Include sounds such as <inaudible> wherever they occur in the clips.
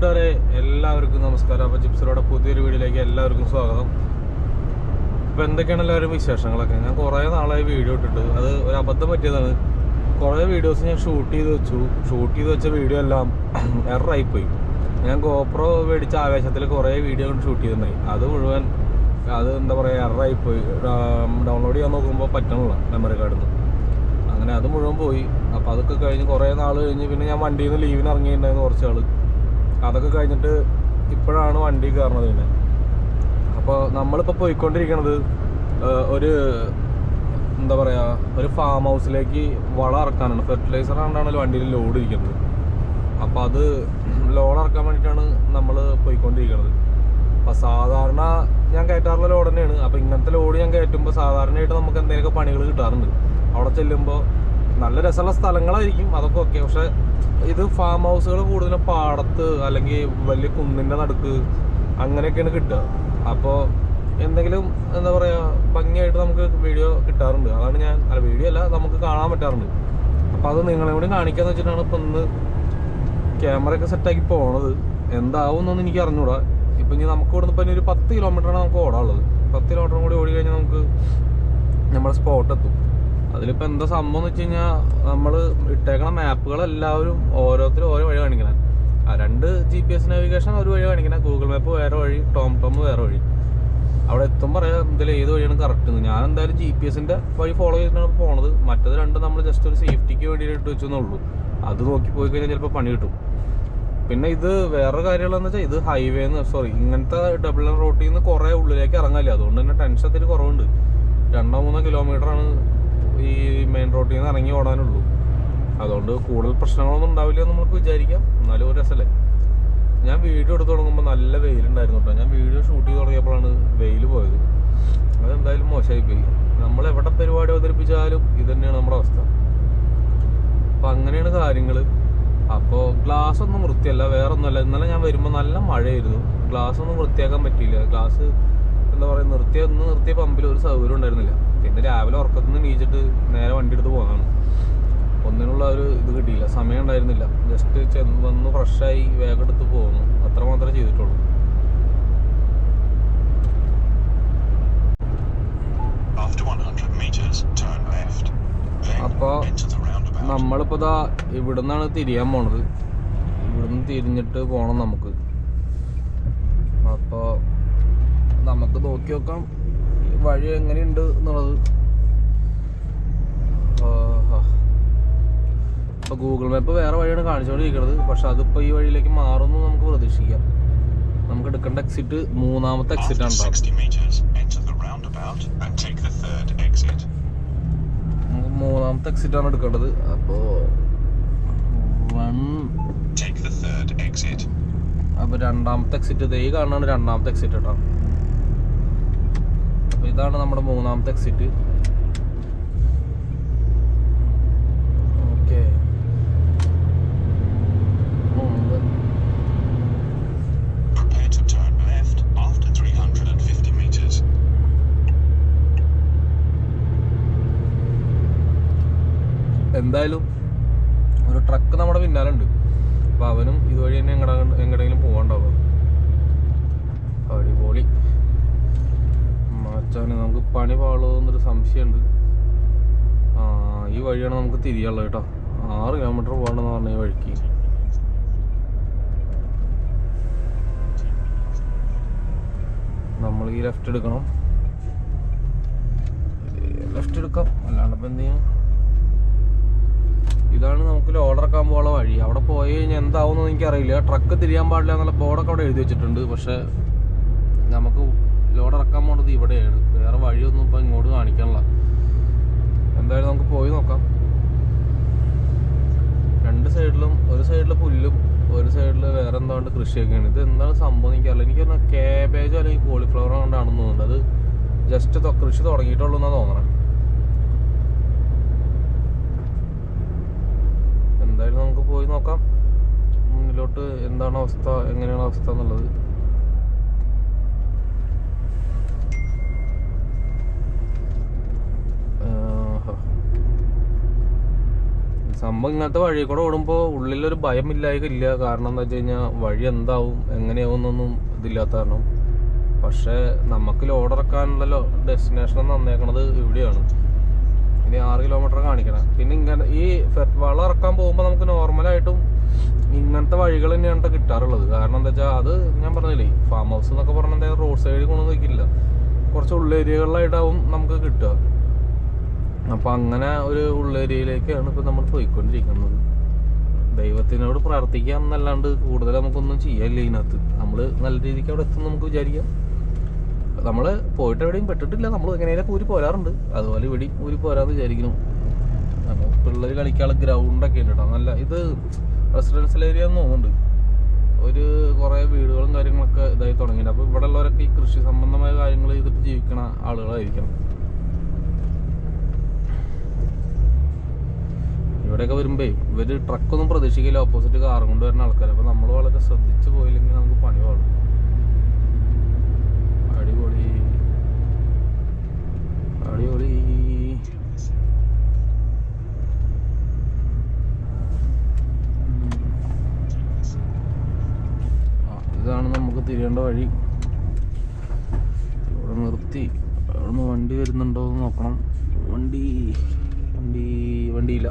കൂട്ടുകാരെ എല്ലാവർക്കും നമസ്കാരം. അപ്പോൾ ജിപ്സിലൂടെ പുതിയൊരു വീഡിയോയിലേക്ക് എല്ലാവർക്കും സ്വാഗതം. ഇപ്പോൾ എന്തൊക്കെയാണ് എല്ലാവരും വിശേഷങ്ങളൊക്കെ? ഞാൻ കുറേ നാളായി വീഡിയോ ഇട്ടിട്ട്. അത് ഒരു അബദ്ധം പറ്റിയതാണ്. കുറേ വീഡിയോസ് ഞാൻ ഷൂട്ട് ചെയ്ത് വെച്ചു. ഷൂട്ട് ചെയ്ത് വെച്ച വീഡിയോ എല്ലാം <clears throat> എററായിപ്പോയി ഞാൻ ഗോപ്രോ മേടിച്ച ആവേശത്തിൽ കുറേ വീഡിയോ ഷൂട്ട് ചെയ്തിട്ടുണ്ടായി. അത് മുഴുവൻ അത് എന്താ പറയുക എററായിപ്പോയി ഡൗൺലോഡ് ചെയ്യാൻ നോക്കുമ്പോൾ പറ്റണില്ല മെമ്മറി കാർഡിൽ നിന്ന് അങ്ങനെ അത് മുഴുവൻ പോയി. അപ്പോൾ അതൊക്കെ കഴിഞ്ഞ് കുറേ നാൾ കഴിഞ്ഞ് പിന്നെ ഞാൻ വണ്ടിയിൽ നിന്ന് ലീവിന് ഇറങ്ങിയിട്ടുണ്ടായിരുന്നു കുറച്ച് ആൾ അതൊക്കെ കഴിഞ്ഞിട്ട് ഇപ്പോഴാണ് വണ്ടി കയറണത് പിന്നെ. അപ്പോൾ നമ്മളിപ്പോൾ പോയിക്കൊണ്ടിരിക്കുന്നത് ഒരു എന്താ പറയുക ഒരു ഫാം ഹൗസിലേക്ക് വളം ഇറക്കാനാണ്. ഫെർട്ടിലൈസർ ആണ്ടാണ് വണ്ടിയിൽ ലോഡ് ഇരിക്കുന്നത്. അപ്പോൾ അത് ലോഡ് ഇറക്കാൻ വേണ്ടിയിട്ടാണ് നമ്മൾ പോയിക്കൊണ്ടിരിക്കുന്നത് അപ്പോൾ സാധാരണ ഞാൻ കയറ്റാറുള്ള ലോഡ് തന്നെയാണ്. അപ്പോൾ ഇങ്ങനത്തെ ലോഡ് ഞാൻ കയറ്റുമ്പോൾ സാധാരണയായിട്ട് നമുക്ക് എന്തെങ്കിലുമൊക്കെ പണികൾ കിട്ടാറുണ്ട്. അവിടെ ചെല്ലുമ്പോൾ നല്ല രസമുള്ള സ്ഥലങ്ങളായിരിക്കും അതൊക്കെ ഓക്കെ പക്ഷെ ഇത് ഫാം ഹൗസുകൾ കൂടുതലും പാടത്ത് അല്ലെങ്കിൽ വലിയ കുന്നിന്റെ നടുക്ക് അങ്ങനെയൊക്കെയാണ് കിട്ടുക. അപ്പോൾ എന്തെങ്കിലും എന്താ പറയുക ഭംഗിയായിട്ട് നമുക്ക് വീഡിയോ കിട്ടാറുണ്ട്. അതാണ് ഞാൻ അല്ല വീഡിയോ അല്ല നമുക്ക് കാണാൻ പറ്റാറുണ്ട്. അപ്പോൾ അത് നിങ്ങളെ കൂടി കാണിക്കാന്ന് വെച്ചിട്ടാണ് ഇപ്പം ഇന്ന് ക്യാമറയൊക്കെ സെറ്റാക്കി പോണത്. എന്താവുന്നൊന്നും എനിക്ക് അറിഞ്ഞൂടാ. ഇപ്പം ഇനി നമുക്ക് ഇവിടുന്ന് ഇപ്പം ഇനി ഒരു പത്ത് കിലോമീറ്ററാണ് നമുക്ക് ഓടാനുള്ളത്. പത്ത് കിലോമീറ്ററും കൂടി ഓടി കഴിഞ്ഞാൽ നമുക്ക് നമ്മുടെ സ്പോട്ട് എത്തും. അതിലിപ്പോൾ എന്താ സംഭവം എന്ന് വെച്ച് കഴിഞ്ഞാൽ നമ്മൾ ഇട്ടേക്കണ മാപ്പുകൾ എല്ലാവരും ഓരോരുത്തരും ഓരോ വഴി കാണിക്കണം. ആ രണ്ട് ജി പി എസ് നാവിഗേഷൻ ഒരു വഴി കാണിക്കണേ. ഗൂഗിൾ മാപ്പ് വേറെ വഴി ടോം ടോം വേറെ വഴി. അവിടെ എത്തും പറയാം ഇതിൽ ഏത് വഴിയാണ് കറക്റ്റ് ഞാൻ എന്തായാലും ജി പി എസിന്റെ വഴി ഫോളോ ചെയ്തിട്ടാണ് പോണത്. മറ്റത് രണ്ടും നമ്മൾ ജസ്റ്റ് ഒരു സേഫ്റ്റിക്ക് വേണ്ടിയിട്ട് വെച്ചെന്നുള്ളൂ അത് നോക്കി പോയി കഴിഞ്ഞാൽ ചിലപ്പോൾ പണി കിട്ടും. പിന്നെ ഇത് വേറെ കാര്യമുള്ളതെന്ന് വെച്ചാൽ ഇത് ഹൈവേന്ന് സോറി ഇങ്ങനത്തെ ഡബിൾ ലൈൻ റോട്ടിൽ നിന്ന് കുറേ ഉള്ളിലേക്ക് ഇറങ്ങാല്ലേ? അതുകൊണ്ട് തന്നെ ടെൻഷൻ കുറവുണ്ട്. രണ്ടോ മൂന്നോ കിലോമീറ്ററാണ് ഈ മെയിൻ റോഡിൽ നിന്ന് ഇറങ്ങി ഓടാനുള്ളൂ അതുകൊണ്ട് കൂടുതൽ പ്രശ്നങ്ങളൊന്നും ഉണ്ടാവില്ല എന്ന് നമുക്ക് വിചാരിക്കാം. എന്നാലും ഒരു രസമല്ലേ ഞാൻ വീഡിയോ എടുത്ത് തുടങ്ങുമ്പോൾ നല്ല വെയിലുണ്ടായിരുന്നു കേട്ടോ. ഞാൻ വീഡിയോ ഷൂട്ട് ചെയ്ത് തുടങ്ങിയപ്പോഴാണ് വെയിൽ പോയത്. അതെന്തായാലും മോശമായി പോയി നമ്മൾ എവിടെ പരിപാടി അവതരിപ്പിച്ചാലും ഇതുതന്നെയാണ് നമ്മുടെ അവസ്ഥ. അപ്പം അങ്ങനെയാണ് കാര്യങ്ങൾ അപ്പോൾ ഗ്ലാസ് ഒന്നും വൃത്തിയല്ല വേറെ ഒന്നുമല്ല ഇന്നലെ ഞാൻ വരുമ്പോൾ നല്ല മഴയായിരുന്നു. ഗ്ലാസ് ഒന്നും വൃത്തിയാക്കാൻ പറ്റിയില്ല. ഗ്ലാസ് എന്താ പറയുക നിർത്തിയ ഒന്ന് നിർത്തിയ പമ്പിൽ ഒരു സൗകര്യം ഉണ്ടായിരുന്നില്ല. പിന്നെ രാവിലെ ഉറക്കത്തിൽ നിന്ന് നീച്ചിട്ട് നേരെ വണ്ടി എടുത്ത് പോകാനാണ് ഒന്നിനുള്ള ഒരു ഇത് കിട്ടിയില്ല. സമയം ഉണ്ടായിരുന്നില്ല. ജസ്റ്റ് ചെന്ന് വന്ന് ഫ്രഷായി വേഗം എടുത്ത് പോകുന്നു അത്ര മാത്രമേ ചെയ്തിട്ടുള്ളൂ. After 100 meters, turn left. അപ്പോൾ. നമ്മളിപ്പോൾ ഇതാ ഇവിടെ നിന്നാണ് തിരിയാൻ പോണത്. ഇവിടുന്ന് തിരിഞ്ഞിട്ട് പോകണം നമുക്ക്. അപ്പോൾ നമുക്ക് നോക്കി നോക്കാം. വഴി എങ്ങനെയുണ്ട് എന്നുള്ളത്. ഇപ്പോൾ ഗൂഗിൾ മാപ്പ് വേറെ വഴിയാണ് കാണിച്ചുകൊണ്ടിരിക്കുന്നത് പക്ഷെ അതിപ്പോ ഈ വഴിയിലേക്ക് മാറുമെന്ന് നമുക്ക് പ്രതീക്ഷിക്കാം. നമുക്ക് എടുക്കേണ്ട എക്സിറ്റ് മൂന്നാമത്തെ എക്സിറ്റ് ആണ് കേട്ടോ 60 meters, enter the roundabout and take the third exit. നമുക്ക് മൂന്നാമത്തെ എക്സിറ്റ് ആണ് എടുക്കേണ്ടത്. അപ്പോൾ വൺ. അപ്പൊ രണ്ടാമത്തെ എക്സിറ്റ് ഇതേ കാണാണ് രണ്ടാമത്തെ എക്സിറ്റ് കേട്ടോ ഇതാണ് നമ്മുടെ മൂന്നാമത്തെ exit okay Prepare to turn left after 350 meters. എന്തായാലും ഒരു ട്രക്ക് നമ്മുടെ പിന്നാലെ ഉണ്ട് അപ്പൊ അവനും ഇതുവഴി തന്നെ എങ്ങടെ എങ്ങടെങ്കിലും പോകണ്ടാവുക അടിപൊളി മാച്ചാന് നമുക്ക് പണി ആ ഈ വഴിയാണ് നമുക്ക് തിരിയുള്ളത് കേട്ടോ. ആറ് കിലോമീറ്റർ പോകണമെന്ന് പറഞ്ഞ ഈ വഴിക്ക്. നമ്മൾ ഈ ലെഫ്റ്റ് എടുക്കണം. ലെഫ്റ്റ് എടുക്കാം. അല്ലാണ്ട് ഇപ്പം എന്ത് ചെയ്യാം? ഇതാണ് നമുക്ക് ലോഡർ ആക്കാൻ പോകാനുള്ള വഴി. അവിടെ പോയി കഴിഞ്ഞാൽ എന്താവുമെന്ന് എനിക്കറിയില്ല. ട്രക്ക് തിരിയാൻ പാടില്ല എന്നുള്ള ബോർഡൊക്കെ അവിടെ എഴുതി വെച്ചിട്ടുണ്ട്. പക്ഷേ നമുക്ക് ലോഡ് ഇറക്കാൻ പോണത് ഇവിടെയാണ്. വേറെ വഴിയൊന്നും ഇപ്പം ഇങ്ങോട്ട് കാണിക്കാനില്ല. എന്തായാലും നമുക്ക് പോയി നോക്കാം. രണ്ട് സൈഡിലും ഒരു സൈഡിൽ പുല്ലും ഒരു സൈഡിൽ വേറെ എന്താണ്ട് കൃഷിയൊക്കെയാണ്. ഇത് എന്താണ് സംഭവം എനിക്കറിയില്ല എനിക്കൊന്ന് കാബേജോ അല്ലെങ്കിൽ കോളിഫ്ലവറോ കൊണ്ടാണെന്ന് തോന്നുന്നുണ്ട്. അത് ജസ്റ്റ് കൃഷി തുടങ്ങിയിട്ടുള്ളൂ എന്നാണ് തോന്നണം. എന്തായാലും നമുക്ക് പോയി നോക്കാം. മുന്നിലോട്ട് എന്താണ് അവസ്ഥ? എങ്ങനെയാണ് അവസ്ഥ എന്നുള്ളത്. സംഭവം ഇങ്ങനത്തെ വഴി കൂടെ ഓടുമ്പോൾ ഉള്ളിലൊരു ഇല്ല കാരണം എന്താ വെച്ച് കഴിഞ്ഞാൽ വഴി എന്താവും എങ്ങനെയാവും എന്നൊന്നും ഇതില്ലാത്ത കാരണം. പക്ഷേ നമുക്ക് ലോഡ് ഇറക്കാനുള്ള ഡെസ്റ്റിനേഷൻ നന്നേക്കണത് ഇവിടെയാണ്. ഇനി ആറ് കിലോമീറ്റർ കാണിക്കണം. പിന്നെ ഇങ്ങനെ ഈ വെള്ളം വളം ഇറക്കാൻ പോകുമ്പോൾ നമുക്ക് നോർമലായിട്ടും ഇങ്ങനത്തെ വഴികൾ തന്നെയാണ് ട്ടോ കിട്ടാറുള്ളത്. കാരണം എന്താ വെച്ചാൽ അത് ഞാൻ പറഞ്ഞില്ലേ ഫാം ഹൗസ് എന്നൊക്കെ പറഞ്ഞാൽ റോഡ് സൈഡിൽ കൊണ്ടൊന്നും നിൽക്കില്ല കുറച്ച് ഉള്ളേരിയകളിലായിട്ടാവും നമുക്ക് കിട്ടുക. അപ്പം അങ്ങനെ ഒരു ഉള്ളേരിയയിലേക്കാണ് ഇപ്പോൾ നമ്മൾ പോയിക്കൊണ്ടിരിക്കുന്നത്. ദൈവത്തിനോട് പ്രാർത്ഥിക്കാം എന്നല്ലാണ്ട് കൂടുതൽ നമുക്കൊന്നും ചെയ്യാനില്ല ഇതിനകത്ത്. നമ്മൾ നല്ല രീതിക്ക് അവിടെ എത്തും നമുക്ക് വിചാരിക്കാം. നമ്മൾ പോയിട്ട് എവിടെയും പെട്ടിട്ടില്ല. നമ്മൾ എങ്ങനെയൊക്കെ ഊരി പോരാറുണ്ട്. അതുപോലെ ഇവിടെയും ഊരി പോരാന്ന് വിചാരിക്കുന്നു. പിള്ളേർ കളിക്കാനുള്ള ഗ്രൗണ്ടൊക്കെ ഉണ്ട് കേട്ടോ നല്ല ഇത് റെസിഡൻഷ്യൽ ഏരിയ എന്ന് തോന്നുന്നുണ്ട്. ഒരു കുറേ വീടുകളും കാര്യങ്ങളൊക്കെ ഇതായി തുടങ്ങിയിട്ടുണ്ട്. അപ്പോൾ ഇവിടെ ഉള്ളവരൊക്കെ ഈ കൃഷി സംബന്ധമായ കാര്യങ്ങൾ ചെയ്തിട്ട് ജീവിക്കുന്ന ആളുകളായിരിക്കണം. ഇവിടെയൊക്കെ വരുമ്പേ ഇവർ ട്രക്കൊന്നും പ്രതീക്ഷിക്കില്ല. ഓപ്പോസിറ്റ് കാറും കൊണ്ട് വരുന്ന ആൾക്കാർ അപ്പൊ നമ്മൾ വളരെ ശ്രദ്ധിച്ചു പോയില്ലെങ്കിൽ നമുക്ക് പണി പാടും. അടിപൊളി. അടിപൊളി. ഇതാണ് നമുക്ക് തിരിയേണ്ട വഴി. ഇവിടെ നിർത്തി. അവിടെ വണ്ടി വരുന്നുണ്ടോ എന്ന് നോക്കണം. വണ്ടി വണ്ടി വണ്ടിയില്ല.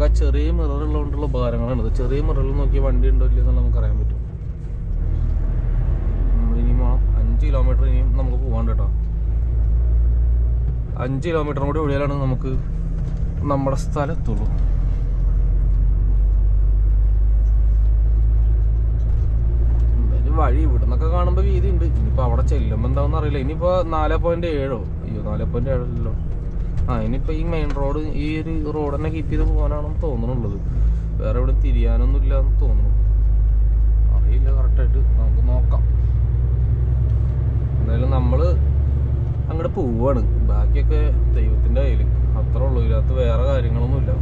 നമുക്ക് ആ ചെറിയ മിറർ ഉള്ളതുകൊണ്ടുള്ള ഉപകാരങ്ങളാണ്. ചെറിയ മിററിൽ നോക്കി വണ്ടി ഉണ്ടോ ഇല്ലയോ എന്ന് നമുക്ക് അറിയാൻ പറ്റും. നമ്മൾ ഇനിയും അഞ്ച് കിലോമീറ്റർ ഇനിയും നമുക്ക് പോകാണ്ട് കേട്ടോ. അഞ്ച് കിലോമീറ്റർ കൂടി ഒഴിയാലാണ് നമുക്ക് നമ്മുടെ സ്ഥലത്തുള്ളൂ വഴി ഇവിടുന്നൊക്കെ കാണുമ്പോൾ വീതി ഉണ്ട് ഇനിയിപ്പോൾ അവിടെ ചെല്ലുമ്പോൾ എന്താണെന്ന് അറിയില്ല ഇനിയിപ്പോൾ നാല് പോയിന്റ് ഏഴോ? അയ്യോ നാല് പോയിന്റ് ഏഴല്ലോ ആ ഇനിയിപ്പോൾ ഈ മെയിൻ റോഡ് ഈ ഒരു റോഡ് തന്നെ കീപ്പ് ചെയ്ത് പോകാനാണെന്ന് തോന്നുന്നുള്ളത്. വേറെ എവിടെ തിരിയാനൊന്നും ഇല്ല എന്ന് തോന്നുന്നു. അറിയില്ല കറക്റ്റായിട്ട് നമുക്ക് നോക്കാം. എന്തായാലും നമ്മൾ അങ്ങോട്ട് പോവാണ്. ബാക്കിയൊക്കെ ദൈവത്തിന്റെ കയ്യിൽ അത്രേ ഉള്ളൂ. ഇതിനകത്ത് വേറെ കാര്യങ്ങളൊന്നുമില്ല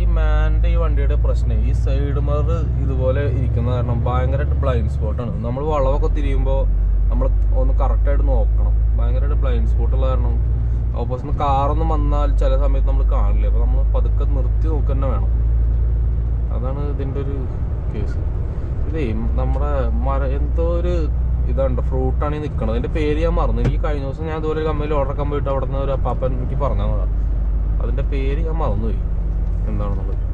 ഈ മാന്റെ ഈ വണ്ടിയുടെ പ്രശ്നം. ഈ സൈഡ് മർ ഇതുപോലെ ഇരിക്കുന്ന കാരണം ഭയങ്കരമായിട്ട് ബ്ലൈൻഡ് സ്പോട്ടാണ് നമ്മൾ വളവൊക്കെ തിരിയുമ്പോൾ നമ്മൾ ഒന്ന് കറക്റ്റായിട്ട് നോക്കണം. ഭയങ്കരമായിട്ട് ബ്ലൈൻഡ് സ്പോട്ടുള്ള കാരണം ഓപ്പോസിറ്റ് കാറൊന്നും വന്നാൽ ചില സമയത്ത് നമ്മൾ കാണില്ല. അപ്പോൾ നമ്മൾ പതുക്കെ നിർത്തി നോക്കുക തന്നെ വേണം. അതാണ് ഇതിന്റെ ഒരു കേസ് ഇതേ നമ്മുടെ മര എന്തോ ഒരു ഇതുണ്ട് ഫ്രൂട്ടാണ് ഈ നിൽക്കുന്നത് അതിന്റെ പേര് ഞാൻ മറന്നു. എനിക്ക് കഴിഞ്ഞ ദിവസം ഞാൻ ഇതുപോലെ ഒരു കമ്പനിയിൽ ഓർഡർ ആക്കാൻ പോയിട്ട് അവിടെ നിന്ന് ഒരു അപ്പാപ്പൻ എനിക്ക് പറഞ്ഞു തന്നതാണ് അതിന്റെ പേര് ഞാൻ മറന്നുപോയി. എന്താണെന്നുള്ളത്?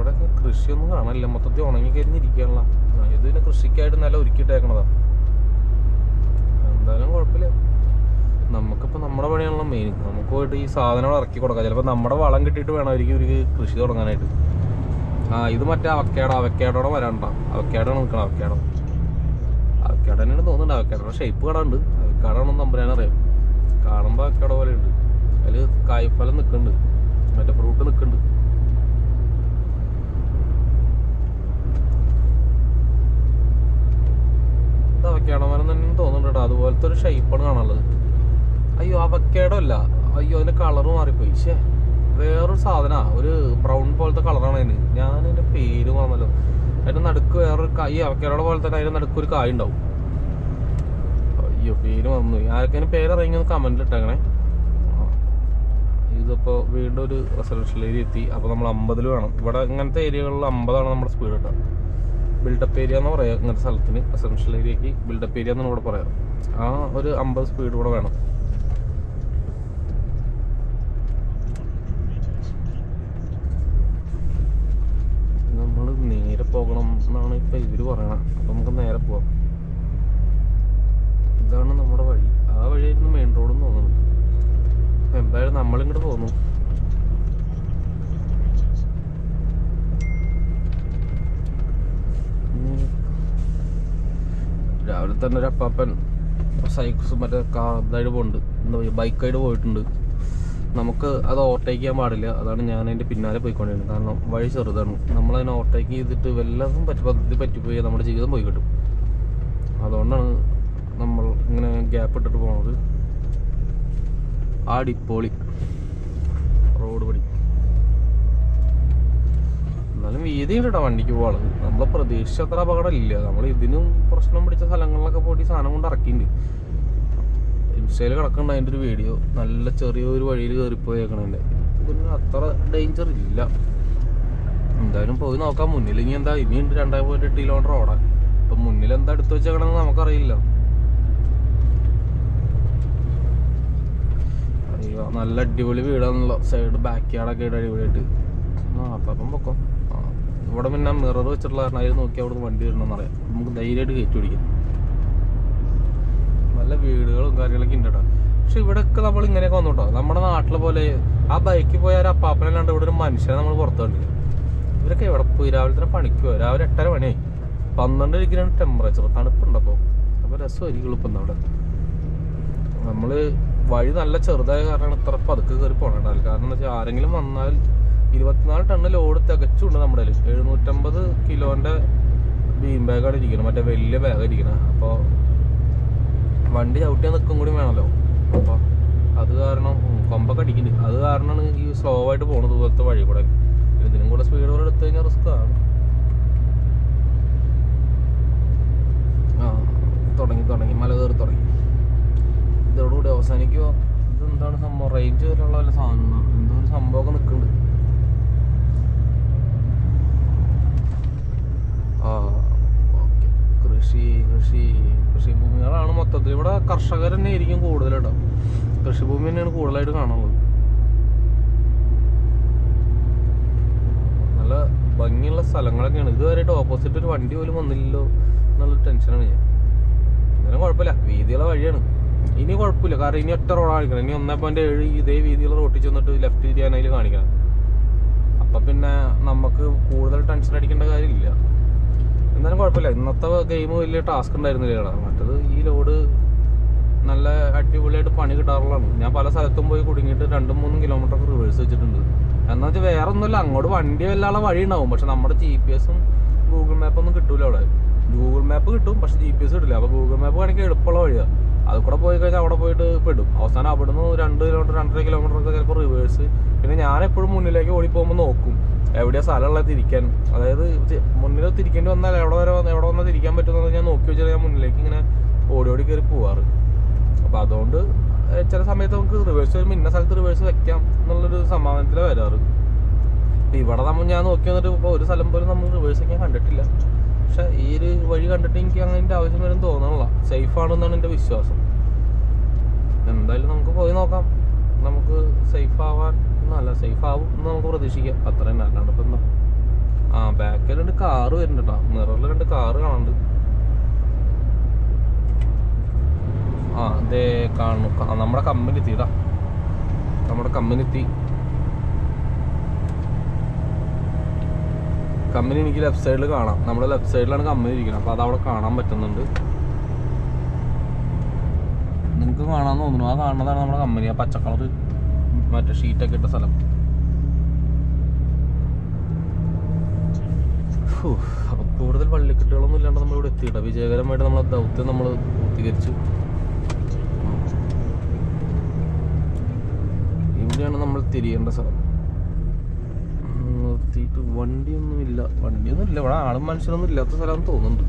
ഇവിടെ കൃഷിയൊന്നും കാണാനില്ല. മൊത്തത്തിൽ ഉണങ്ങി കരിഞ്ഞിരിക്കാനുള്ള ഇത് പിന്നെ കൃഷിക്കായിട്ട് നല്ല ഒരുക്കിയിട്ടേക്കണതാ. എന്തായാലും കുഴപ്പമില്ല. നമുക്കിപ്പോൾ നമ്മുടെ പണിയാണല്ലോ മെയിൻ നമുക്ക് പോയിട്ട് ഈ സാധനങ്ങൾ ഇറക്കി കൊടുക്കാം. ചിലപ്പോൾ നമ്മുടെ വളം കിട്ടിയിട്ട് വേണം അവർക്ക് ഇവർക്ക് കൃഷി തുടങ്ങാനായിട്ട്. ആ ഇത് മറ്റേ അവക്കേട. അവക്കേടോടെ വരണ്ട അവക്കേടാണ് നിൽക്കണം അവക്കേടം. അവക്കേട തന്നെയാണ് തോന്നുന്നുണ്ട്. അവക്കേടയുടെ ഷേപ്പ് കാണാണ്ട് അവക്കേടാണെന്ന് അറിയാം. കാണുമ്പോൾ അവക്കേട പോലെ ഉണ്ട് അതിൽ കായ്ഫലം നിൽക്കുന്നുണ്ട് മറ്റേ ഫ്രൂട്ട് നിൽക്കുന്നുണ്ട് ഇത് അവക്കേട മരം തന്നെ തോന്നുന്നുണ്ട് കേട്ടോ. അതുപോലത്തെ ഒരു ഷേപ്പാണ് കാണാനുള്ളത്. അയ്യോ അവക്കേടോ അല്ല അയ്യോ അതിന്റെ കളർ മാറിപ്പോയി. ശേ വേറൊരു സാധന. ഒരു ബ്രൗൺ പോലത്തെ കളറാണ് അതിന്. ഞാൻ അതിന്റെ പേര് മറന്നല്ലോ. അതിന്റെ നടുക്ക് വേറൊരു കായ് അവക്കേടോടെ പോലെ തന്നെ അതിന്റെ നടുക്ക് ഒരു കായ് ഉണ്ടാവും. അയ്യോ പേര് മറന്നു ആർക്കെങ്കിലും പേരറിയെങ്കിൽ കമന്റിൽ ഇട്ടേക്കണേ. ഇതിപ്പോൾ ഇതിപ്പോ വീണ്ടും ഒരു റെസിഡൻഷ്യൽ ഏരിയ എത്തി. അപ്പോൾ നമ്മൾ അമ്പതിൽ വേണം. ഇവിടെ ഇങ്ങനത്തെ ഏരിയകളിൽ അമ്പതാണ് നമ്മുടെ സ്പീഡ് കേട്ടോ. ബിൽഡപ്പ് ഏരിയ എന്ന് പറയാം ഇങ്ങനത്തെ സ്ഥലത്തിന് റെസിഡൻഷ്യൽ ഏരിയക്ക് ബിൽഡപ്പ് ഏരിയ എന്നാണ് ഇവിടെ പറയാം ആ ഒരു അമ്പത് സ്പീഡ് കൂടെ വേണം. നമ്മൾ നേരെ പോകണം എന്നാണ് ഇപ്പൊ ഇവർ പറയണത് അപ്പൊ നമുക്ക് നേരെ പോവാം. ഇതാണ് നമ്മുടെ വഴി. ആ വഴിയായിരുന്നു മെയിൻ റോഡ് എന്ന് തോന്നുന്നു. എന്തായാലും നമ്മളിങ്ങോട്ട് പോന്നു ഉം. രാവിലെ തന്നെ ഒരു അപ്പാപ്പൻ സൈക്കിൾസ് മറ്റേ കാർ ഇതായിട്ട് പോകുന്നുണ്ട് എന്താ പറയുക ബൈക്കായിട്ട് പോയിട്ടുണ്ട്. നമുക്ക് അത് ഓവർടേക്ക് ചെയ്യാൻ പാടില്ല. അതാണ് ഞാൻ അതിന്റെ പിന്നാലെ പോയിക്കൊണ്ടിരുന്നത്. കാരണം വഴി ചെറുതാണ്. നമ്മളതിനെ ഓവർടേക്ക് ചെയ്തിട്ട് വല്ലതും പറ്റി പദ്ധതി പറ്റിപ്പോയി നമ്മുടെ ജീവിതം പോയി കിട്ടും. അതുകൊണ്ടാണ് നമ്മൾ ഇങ്ങനെ ഗ്യാപ്പ് ഇട്ടിട്ട് പോണത്. അടിപൊളി റോഡ് പടി കേട്ടോ വണ്ടിക്ക് പോകാനുള്ളത് നമ്മൾ പ്രതീക്ഷിച്ച അത്ര അപകടം ഇല്ല നമ്മൾ ഇതിനും പ്രശ്നം പിടിച്ച സ്ഥലങ്ങളിലൊക്കെ പോയിട്ട് ഈ സാധനം കൊണ്ട് ഇറക്കിയിട്ടുണ്ട്. ഇൻസ്റ്റയിൽ കിടക്കുന്നുണ്ട് അതിന്റെ ഒരു വീഡിയോ. നല്ല ചെറിയൊരു വഴിയിൽ കയറിപ്പോയേക്കണതിന്റെ പിന്നെ അത്ര ഡേഞ്ചർ ഇല്ല. എന്തായാലും പോയി നോക്കാം. മുന്നിൽ ഇനി എന്താ? ഇനിയുണ്ട് രണ്ടായി പോയിട്ട് എട്ട് കിലോമീറ്റർ ഓടാൻ ഇപ്പം മുന്നിൽ എന്താ എടുത്തു വെച്ചേക്കണമെന്ന് നമുക്കറിയില്ല. നല്ല അടിപൊളി വീടാണല്ലോ. സൈഡ് ബാക്ക് യാർഡൊക്കെ ആയിട്ട് അടിപൊളിയായിട്ട്. ആ അപ്പം പൊക്കോ. ഇവിടെ പിന്നെ മിറർ വെച്ചിട്ടുള്ള കാരണം അതിൽ നോക്കി അവിടെ വണ്ടി വരണമെന്ന് അറിയാം. നമുക്ക് ധൈര്യമായിട്ട് കയറ്റി പിടിക്കാം നല്ല വീടുകളും കാര്യങ്ങളൊക്കെ ഉണ്ട് കേട്ടോ. പക്ഷെ ഇവിടെയൊക്കെ നമ്മൾ ഇങ്ങനെയൊക്കെ വന്നു കേട്ടോ. നമ്മുടെ നാട്ടിലെ പോലെ ആ ബൈക്കിൽ പോയാൽ അപ്പാപ്പനല്ലാണ്ട് ഇവിടെ ഒരു മനുഷ്യനെ നമ്മൾ പുറത്ത് കണ്ടില്ല? ഇവരൊക്കെ എവിടെ പോയി? രാവിലെ തന്നെ പണിക്ക് പോയി? രാവിലെ എട്ടര മണിയായി. പന്ത്രണ്ട് ഡിഗ്രിയാണ് ടെമ്പറേച്ചർ തണുപ്പുണ്ടപ്പോൾ അപ്പോൾ രസമായിരിക്കും ഇപ്പം അവിടെ. നമ്മൾ വഴി നല്ല ചെറുതായ കാരണം ഇത്ര പതുക്കെ കയറി പോകണ്ടാവില്ല കാരണം എന്താ വെച്ചാൽ ആരെങ്കിലും വന്നാൽ ഇരുപത്തിനാല് ടണ്ണ് ലോഡ് തികച്ചുണ്ട് നമ്മുടെ കയ്യിൽ എഴുന്നൂറ്റമ്പത് കിലോന്റെ ബീം ബാഗാണ് ഇരിക്കുന്നത് മറ്റേ വലിയ ബാഗ് ഇരിക്കുന്നത് അപ്പോൾ വണ്ടി ചവിട്ടിയാൽ നിൽക്കും കൂടി വേണമല്ലോ അപ്പോൾ അത് കാരണം കൊമ്പൊക്കെ അടിക്കുന്നുണ്ട്. അത് കാരണമാണ് ഈ സ്ലോ ആയിട്ട് പോകുന്നത് ഇതുപോലത്തെ വഴി കൂടെ. ഇതിനും കൂടെ സ്പീഡ് കൂടെ എടുത്തു കഴിഞ്ഞാൽ റിസ്ക് ആണ്. ആ തുടങ്ങി തുടങ്ങി. മല കയറി തുടങ്ങി. ഇതോടുകൂടി അവസാനിക്കുമോ ഇതെന്താണ് സംഭവം? റേഞ്ച് വരെയുള്ള വല്ല സാധനം എന്തോ ഒരു സംഭവമൊക്കെ നിൽക്കുന്നുണ്ട് ആ ഓക്കെ കൃഷി കൃഷി കൃഷിഭൂമികളാണ് മൊത്തത്തിൽ. ഇവിടെ കർഷകർ തന്നെ ആയിരിക്കും കൂടുതൽ കേട്ടോ കൃഷിഭൂമി തന്നെയാണ് കൂടുതലായിട്ട് കാണുന്നത്. നല്ല ഭംഗിയുള്ള സ്ഥലങ്ങളൊക്കെയാണ്. ഇതുവരെയായിട്ട് ഓപ്പോസിറ്റ് ഒരു വണ്ടി പോലും വന്നില്ലല്ലോ എന്നുള്ള ടെൻഷനാണ് ഞാൻ. എന്നാലും കുഴപ്പമില്ല. വീതിയുള്ള വഴിയാണ്. ഇനി കുഴപ്പമില്ല. കാരണം ഇനി ഒറ്റ റോഡാണ് കാണിക്കണം ഇനി ഒന്നേ പോയിന്റ് ഏഴ് ഇതേ വീതിയുള്ള റോട്ടിൽ ചെന്നിട്ട് ലെഫ്റ്റ് തിരിയാൻ കാണിക്കണം. അപ്പൊ പിന്നെ നമുക്ക് കൂടുതൽ ടെൻഷൻ അടിക്കേണ്ട കാര്യമില്ല. എന്നാലും കുഴപ്പമില്ല. ഇന്നത്തെ ഗെയിം വലിയ ടാസ്ക് ഉണ്ടായിരുന്നില്ല മറ്റത് ഈ ലോഡ് നല്ല അടിപൊളിയായിട്ട് പണി കിട്ടാറുള്ളതാണ്. ഞാൻ പല സ്ഥലത്തും പോയി കുടുങ്ങിയിട്ട് രണ്ടും മൂന്നും കിലോമീറ്റർ റിവേഴ്സ് വെച്ചിട്ടുണ്ട്. എന്നാ വെച്ചാൽ വേറെ ഒന്നുമില്ല അങ്ങോട്ട് വണ്ടി വല്ലാതെ വഴി ഉണ്ടാവും. പക്ഷെ നമ്മുടെ ജി പി എസും ഗൂഗിൾ മാപ്പൊന്നും കിട്ടൂല അവിടെ. ഗൂഗിൾ മാപ്പ് കിട്ടും പക്ഷെ ജി പി എസ് കിട്ടില്ല. അപ്പോൾ ഗൂഗിൾ മാപ്പ് കാണിക്കാൻ എളുപ്പമുള്ള വഴിയാണ് അത് കൂടെ പോയി കഴിഞ്ഞാൽ അവിടെ പോയിട്ട് പെടും. അവസാനം അവിടുന്ന് രണ്ട് കിലോമീറ്റർ രണ്ടര കിലോമീറ്റർ ഒക്കെ ചിലപ്പോൾ റിവേഴ്സ് പിന്നെ ഞാൻ എപ്പോഴും മുന്നിലേക്ക് ഓടി പോകുമ്പോൾ നോക്കും. എവിടെയാ സ്ഥലമുള്ളത് തിരിക്കാൻ? അതായത് മുന്നിൽ തിരിക്കേണ്ടി വന്നാൽ എവിടെ വരെ എവിടെ വന്നാൽ തിരിക്കാൻ പറ്റുമെന്ന് ഞാൻ നോക്കി വെച്ചാൽ ഞാൻ മുന്നിലേക്ക് ഇങ്ങനെ ഓടി ഓടി കയറി പോവാറ്. അപ്പോൾ അതുകൊണ്ട് ചില സമയത്ത് നമുക്ക് റിവേഴ്സ് വരുമ്പോൾ ഇന്ന സ്ഥലത്ത് റിവേഴ്സ് വെക്കാം എന്നുള്ളൊരു സമാധാനത്തിലാണ് വരാറ്. ഇവിടെ നമ്മൾ ഞാൻ നോക്കി വന്നിട്ട് ഇപ്പോൾ ഒരു സ്ഥലം പോലും നമ്മൾ റിവേഴ്സ് ഞാൻ കണ്ടിട്ടില്ല. പക്ഷെ ഈ ഒരു വഴി കണ്ടിട്ട് എനിക്ക് അങ്ങനത്തെ ആവശ്യം വരും തോന്നണില്ല. സേഫ് ആണെന്നാണ് എന്റെ വിശ്വാസം. എന്തായാലും നമുക്ക് പോയി നോക്കാം. നമുക്ക് സേഫ് ആവാൻ എന്നല്ല സേഫ് ആവും എന്ന് നമുക്ക് പ്രതീക്ഷിക്കാം. അത്ര തന്നെ അല്ലാണ്ട് ഇപ്പം എന്താ? ആ ബാക്കിൽ രണ്ട് കാറ് വരുന്നുണ്ട് കേട്ടോ മിററിൽ രണ്ട് കാറ് കാണുന്നുണ്ട് ആ അതെ കാണുന്നു. ക- നമ്മുടെ കമ്പനി എത്തിയിട്ടാ നമ്മുടെ കമ്പനി എത്തി കമ്പനി എനിക്ക് ലെഫ്റ്റ് സൈഡിൽ കാണാം. നമ്മുടെ ലെഫ്റ്റ് സൈഡിലാണ് കമ്പനി ഇരിക്കുന്നത്. അപ്പോൾ അതവിടെ കാണാൻ പറ്റുന്നുണ്ട്. നിങ്ങൾക്ക് കാണാൻ തോന്നുന്നു. ആ കാണുന്നതാണ് നമ്മുടെ കമ്പനി. ആ പച്ചക്കളർ കളർ മറ്റേ ഷീറ്റൊക്കെ ഇട്ട സ്ഥലം. ഹൂ, അപ്പൊ കൂടുതൽ പള്ളിക്കെട്ടുകളൊന്നും ഇല്ലാണ്ട് നമ്മൾ ഇവിടെ എത്തിയിട്ട വിജയകരമായിട്ട് നമ്മളെ ദൗത്യം നമ്മൾ പൂർത്തീകരിച്ചു. ഇവിടെയാണ് നമ്മൾ തിരിയേണ്ട സ്ഥലം. ഉം, വണ്ടിയൊന്നുമില്ല. വണ്ടിയൊന്നും ഇല്ല വണ്ടിയൊന്നും ഇല്ല ഇവിടെ ആളും മനുഷ്യരൊന്നും ഇല്ലാത്ത സ്ഥലം തോന്നുന്നുണ്ട്.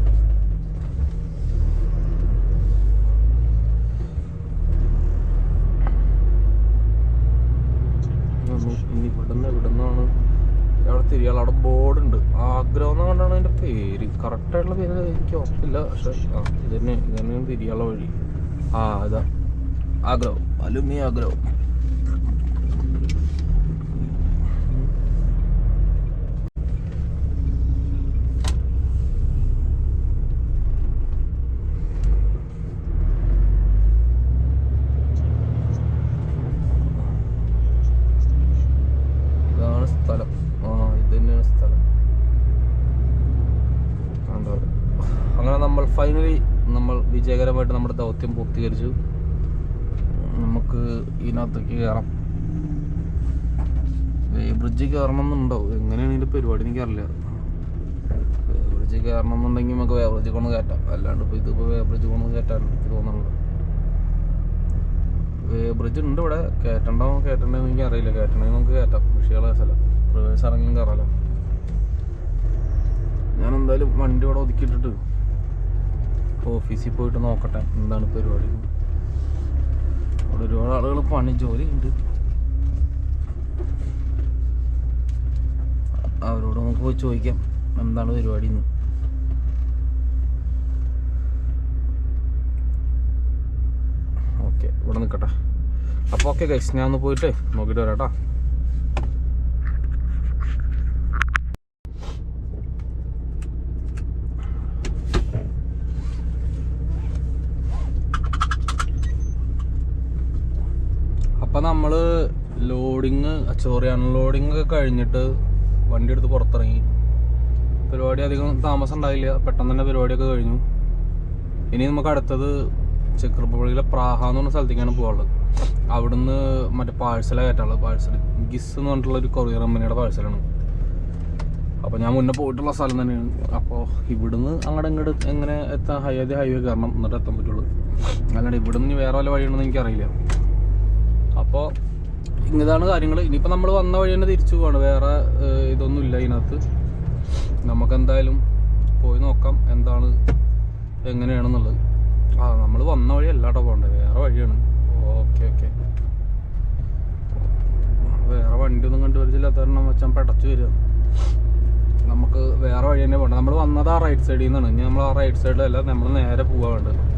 ഇനി ഇവിടുന്ന് ഇവിടുന്നാണ് അവിടെ തിരിയാൾ അവിടെ ബോർഡുണ്ട്. ആഗ്രഹം എന്ന് കണ്ടാണ് അതിന്റെ പേര്. കറക്റ്റ് ആയിട്ടുള്ള പേര് എനിക്ക് ഉറപ്പില്ല. പക്ഷെ ആ ഇത് തന്നെ തിരിയാനുള്ള വഴി. ആ ഇതാ. ആഗ്രഹം. അലുമി ആഗ്രഹം ഇതാണ് സ്ഥലം ആ ഇത് തന്നെയാണ് സ്ഥലം കണ്ടോ? അങ്ങനെ നമ്മൾ ഫൈനലി നമ്മൾ വിജയകരമായിട്ട് നമ്മുടെ ദൗത്യം പൂർത്തീകരിച്ചു. നമുക്ക് ഇതിനകത്തേക്ക് കയറാം വേ ബ്രിഡ്ജ് കയറണം എന്നുണ്ടോ എങ്ങനെയാണ് ഇതിന്റെ പരിപാടി എനിക്കറിയില്ല. വേ ബ്രിഡ്ജിൽ കയറണം എന്നുണ്ടെങ്കിൽ നമുക്ക് വേ ബ്രിഡ്ജിൽ കൊണ്ട് കയറ്റാം. അല്ലാണ്ട് ഇപ്പോൾ ഇതിപ്പോൾ വേ ബ്രിഡ്ജിൽ കൊണ്ട് കയറ്റാൻ എനിക്ക് തോന്നുന്നുണ്ട് ബ്രിഡ്ജ് ഉണ്ട് ഇവിടെ. കയറ്റണ്ടോ? കയറ്റണ്ടെന്ന് എനിക്ക് അറിയില്ല കയറ്റണമെങ്കിൽ നമുക്ക് കയറ്റാം. വിഷയമുള്ള സ്ഥലം. റിവേഴ്സ് ഇറങ്ങിയും കയറാലോ. ഞാൻ എന്തായാലും വണ്ടി ഇവിടെ ഒതുക്കിയിട്ടിട്ട് ഓഫീസിൽ പോയിട്ട് നോക്കട്ടെ എന്താണ് പരിപാടി. അവിടെ ഒരുപാട് ആളുകൾ പണി ജോലി ഉണ്ട്. അവരോട് നമുക്ക് പോയി ചോദിക്കാം എന്താണ് പരിപാടി എന്ന്. ഓക്കെ ഇവിടെ നിൽക്കട്ടെ. അപ്പോൾ ഓക്കെ ഗൈസ് ഞാൻ ഒന്ന് പോയിട്ട് നോക്കിയിട്ട് വരാം കേട്ടോ അപ്പം നമ്മൾ ലോഡിങ് സോറി അൺലോഡിങ് ഒക്കെ കഴിഞ്ഞിട്ട് വണ്ടി എടുത്ത് പുറത്തിറങ്ങി. പരിപാടി അധികം താമസം ഉണ്ടായില്ല. പെട്ടെന്ന് തന്നെ പരിപാടിയൊക്കെ കഴിഞ്ഞു. ഇനി നമുക്ക് അടുത്തത് ചെക്ക് റിപ്പബ്ലിക്കിലെ പ്രാഹ എന്ന് പറഞ്ഞ സ്ഥലത്തേക്കാണ് പോകാനുള്ളത് അവിടുന്ന് മറ്റേ പാഴ്സലാണ് കയറ്റാനുള്ളത്. പാഴ്സൽ ഗിസ് എന്ന് പറഞ്ഞിട്ടുള്ള ഒരു കൊറിയർ കമ്പനിയുടെ പാഴ്സലാണ്. അപ്പോൾ ഞാൻ മുന്നേ പോയിട്ടുള്ള സ്ഥലം തന്നെയാണ്. അപ്പോൾ ഇവിടുന്ന് അങ്ങോട്ട് ഇങ്ങോട്ട് എങ്ങനെ എത്താൻ ഹൈവേ ഹൈവേ കയറണം. എന്നിട്ട് എത്താൻ പറ്റുള്ളൂ. അല്ലാണ്ട് ഇവിടുന്ന് വേറെ വല്ല വഴിയുണ്ടെന്ന് എനിക്കറിയില്ല. അപ്പോൾ ഇതാണ് കാര്യങ്ങൾ. ഇനിയിപ്പോൾ നമ്മൾ വന്ന വഴി തന്നെ തിരിച്ചു പോവാണ്. വേറെ ഇതൊന്നുമില്ല ഇതിനകത്ത്. നമുക്ക് എന്തായാലും പോയി നോക്കാം എന്താണ് എങ്ങനെയാണെന്നുള്ളത്. ആ നമ്മൾ വന്ന വഴി അല്ലാട്ടോ പോകണ്ടേ. വേറെ വഴിയാണ്. Okay okay. വേറെ വണ്ടി ഒന്നും കണ്ടുവരിച്ചില്ലാത്ത കാരണം വെച്ചാൽ പെടച്ചു വരിക. നമുക്ക് വേറെ വഴി തന്നെ പോകണ്ട. നമ്മൾ വന്നത് ആ റൈറ്റ് സൈഡിൽ നിന്നാണ് ഇനി നമ്മൾ ആ റൈറ്റ് സൈഡിലല്ല നമ്മൾ നേരെ പോവാണ്ട് വേണ്ടത്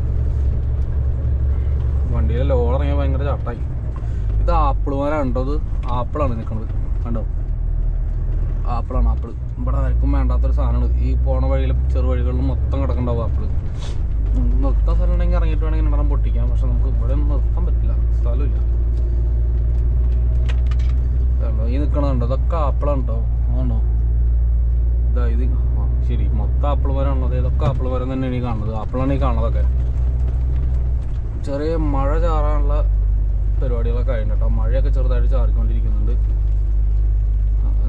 വണ്ടിയിലെ ലോഡ് ഇറങ്ങിയാൽ ഭയങ്കര ചാട്ടായി. ഇത് ആപ്പിൾ മരം കേട്ടോ ഇത് ആപ്പിളാണ് നിൽക്കുന്നത് കണ്ടോ? ആപ്പിളാണ് ആപ്പിൾ ഇവിടെ ആർക്കും വേണ്ടാത്തൊരു സാധനമാണ്. ഈ പോണ വഴിയിലും ചെറു വഴികളിലും മൊത്തം കിടക്കണ്ടാവും ആപ്പിൾ നിർത്താൻ സ്ഥലം ഉണ്ടെങ്കിൽ ഇറങ്ങിയിട്ട് വേണമെങ്കിൽ രണ്ടെണ്ണം പൊട്ടിക്കാം. പക്ഷെ നമുക്ക് ഇവിടെ ഒന്നും നിർത്താൻ പറ്റില്ല. സ്ഥലമില്ല കണ്ടോ ഈ നിൽക്കണതുണ്ടോ ഇതൊക്കെ ആപ്പിളാണ് ആണോ? ഇതാ ഇത്. ശരി. മൊത്തം ആപ്പിൾ മരമാണത് ഇതൊക്കെ ആപ്പിൾ മരം തന്നെയാണ് ഈ കാണുന്നത്. ആപ്പിളാണ് ഈ കാണുന്നതൊക്കെ. ചെറിയ മഴ ചാറാനുള്ള പരിപാടികളൊക്കെ കഴിഞ്ഞു മഴയൊക്കെ ചെറുതായിട്ട് ചാറിക്കൊണ്ടിരിക്കുന്നുണ്ട്.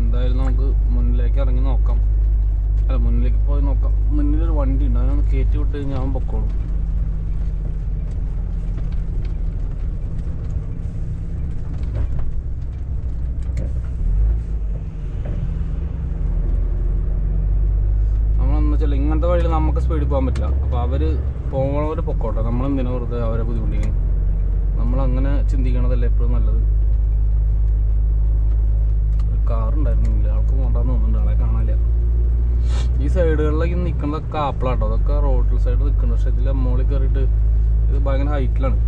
എന്തായാലും നമുക്ക് മുന്നിലേക്ക് ഇറങ്ങി നോക്കാം. അല്ല മുന്നിലേക്ക് പോയി നോക്കാം. മുന്നിലൊരു വണ്ടി ഉണ്ട്. അതിനൊന്ന് കയറ്റി വിട്ട് അവൻ പൊക്കോളും. ഇങ്ങനത്തെ വഴിയിൽ നമുക്ക് സ്പീഡിൽ പോകാൻ പറ്റില്ല. അപ്പോൾ അവർ പോകുന്നവർ പൊക്കോട്ടെ. നമ്മളെന്തിനാ വെറുതെ അവരെ ബുദ്ധിമുട്ടിക്കണം നമ്മളങ്ങനെ ചിന്തിക്കണതല്ലേ എപ്പോഴും നല്ലത്? ഒരു കാറുണ്ടായിരുന്നില്ല. ആൾക്ക് പോകണ്ടെന്ന് തോന്നുന്നുണ്ട്. ആളെ കാണാനില്ല. ഈ സൈഡുകളിലേക്ക് നിൽക്കുന്നതൊക്കെ കാപ്പിളാട്ടോ അതൊക്കെ റോഡിൽ സൈഡ് നിൽക്കുന്നുണ്ട് പക്ഷെ ഇതിലെ മോളിൽ കയറിയിട്ട് ഇത് ഭയങ്കര ഹൈറ്റിലാണ്.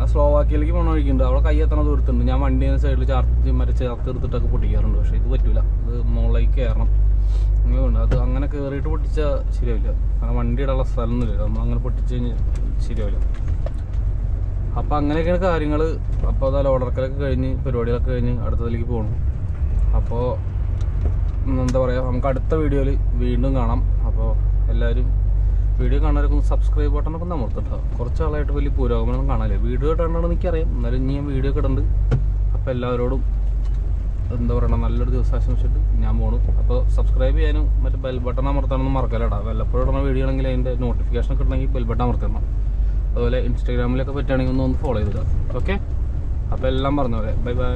ആ സ്ലോവാക്കിയിലേക്ക് പോകണ വഴിക്കുണ്ട് അവിടെ കൈ എത്തണ ദൂരത്തുണ്ട്. ഞാൻ വണ്ടി സൈഡിൽ ചാർത്ത് മറ്റേ ചേർത്ത് എടുത്തിട്ടൊക്കെ പൊട്ടിക്കാറുണ്ട്. പക്ഷേ ഇത് പറ്റില്ല ഇത് മോളിലേക്ക് കയറണം. അങ്ങനെയുണ്ട് അത് അങ്ങനെ കയറിയിട്ട് പൊട്ടിച്ചാൽ ശരിയാവില്ല. കാരണം വണ്ടി ഇടാനുള്ള സ്ഥലമൊന്നുമില്ല നമ്മൾ അങ്ങനെ പൊട്ടിച്ച് കഴിഞ്ഞാൽ ശരിയാവില്ല. അപ്പോൾ അങ്ങനെയൊക്കെയാണ് കാര്യങ്ങൾ അപ്പോൾ അതാ ഓർഡർക്കലൊക്കെ കഴിഞ്ഞ് പരിപാടികളൊക്കെ കഴിഞ്ഞ് അടുത്തതിലേക്ക് പോകണം അപ്പോൾ എന്താ പറയുക നമുക്ക് അടുത്ത വീഡിയോയിൽ വീണ്ടും കാണാം. അപ്പോൾ എല്ലാവരും വീഡിയോ കാണാനൊക്കെ സബ്സ്ക്രൈബ് ബട്ടണൊക്കെ ഒന്ന് അമർത്തിട്ടോ. കുറച്ച് ആളായിട്ട് വലിയ പുരോഗമനം കാണാനില്ല. വീഡിയോ ഇടണമെന്ന് എനിക്കറിയാം. എന്നാലും ഇനി ഞാൻ വീഡിയോ ഒക്കെ അപ്പോൾ എല്ലാവരോടും എന്താ പറയണ നല്ലൊരു ദിവസം ആശംസിച്ചിട്ട് ഞാൻ പോണു. അപ്പോൾ സബ്സ്ക്രൈബ് ചെയ്യാനും മറ്റേ ബെൽ ബട്ടൺ അമർത്താനൊന്നും മറക്കലടാ വല്ലപ്പോഴും ഇടുന്ന വീഡിയോ ആണെങ്കിൽ അതിന്റെ നോട്ടിഫിക്കേഷൻ ഒക്കെ ഉണ്ടെങ്കിൽ ബെൽ ബട്ടൺ അമർത്തണം അതുപോലെ ഇൻസ്റ്റാഗ്രാമിലൊക്കെ പറ്റുകയാണെങ്കിൽ ഒന്ന് ഒന്ന് ഫോളോ ചെയ്തിടുക. ഓക്കെ അപ്പോൾ എല്ലാം പറഞ്ഞ പോലെ. Bye bye